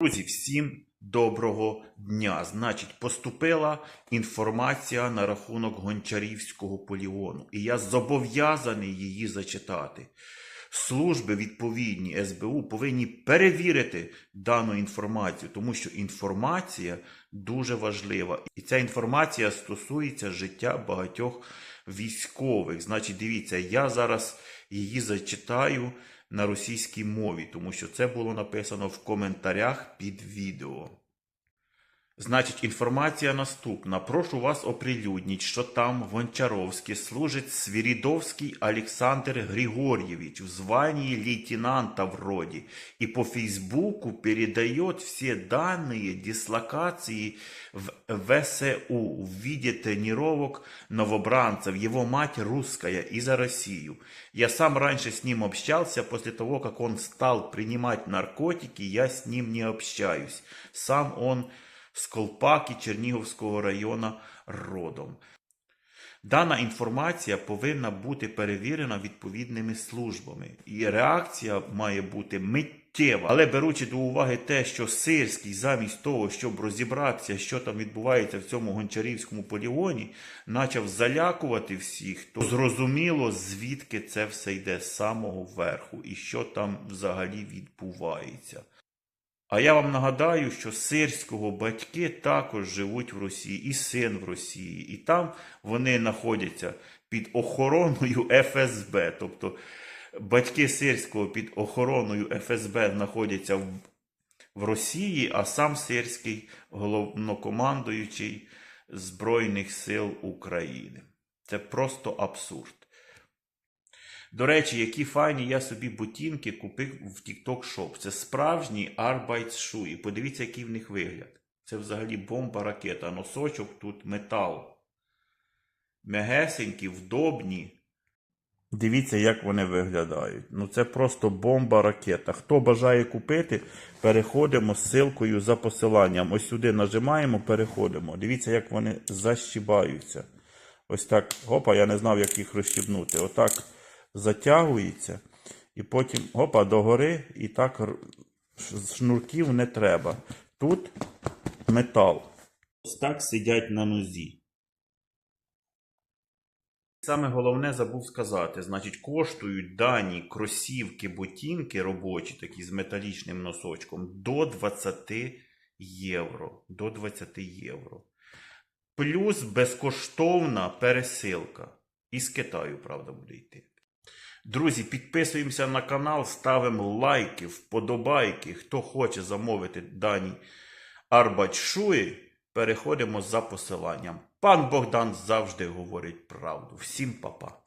Друзі, всім доброго дня. Значить, поступила інформація на рахунок Гончарівського полігону, і я зобов'язаний її зачитати. Служби відповідні СБУ повинні перевірити дану інформацію, тому що інформація дуже важлива. І ця інформація стосується життя багатьох військових. Значить, дивіться, я зараз її зачитаю на російській мові, тому що це було написано в коментарях під відео. Значить, інформація наступна. Прошу вас оприлюднить, що там в Гончаровске служит Свиридовский Александр Григорьевич в звании лейтенанта вроде и по Фейсбуку передает все данные дислокации в ВСУ в виде тренировок новобранцев. Его мать русская и за Россию. Я сам раньше с ним общался, после того, как он стал принимать наркотики, я с ним не общаюсь. Сам он з Колпаки Чернігівського району родом. Дана інформація повинна бути перевірена відповідними службами, і реакція має бути миттєва. Але беручи до уваги те, що Сирський, замість того, щоб розібратися, що там відбувається в цьому гончарівському полігоні, почав залякувати всіх, то зрозуміло, звідки це все йде з самого верху і що там взагалі відбувається. А я вам нагадаю, що сирського батьки також живуть в Росії, і син в Росії, і там вони знаходяться під охороною ФСБ. Тобто батьки сирського під охороною ФСБ знаходяться в, в Росії, а сам сирський головнокомандуючий Збройних сил України. Це просто абсурд. До речі, які файні я собі ботинки купив в TikTok Shop. Це справжні Arbeitschuhe. Подивіться, який в них вигляд. Це взагалі бомба ракета. Носочок тут метал. Мягесенькі, вдобні. Дивіться, як вони виглядають. Ну це просто бомба ракета. Хто бажає купити, переходимо з ссылкою за посиланням. Ось сюди нажимаємо, переходимо. Дивіться, як вони защібаються. Ось так. Опа, я не знав, як їх розщібнути. Отак затягується, і потім опа, догори, і так шнурків не треба. Тут метал. Ось так сидять на нозі. Саме головне забув сказати, значить, коштують дані кросівки, ботинки робочі, такі з металічним носочком, до 20 євро. До 20 євро. Плюс безкоштовна пересилка. Із Китаю, правда, буде йти. Друзі, підписуємося на канал, ставимо лайки, вподобайки. Хто хоче замовити дані Арбачшуї, переходимо за посиланням. Пан Богдан завжди говорить правду. Всім па-па.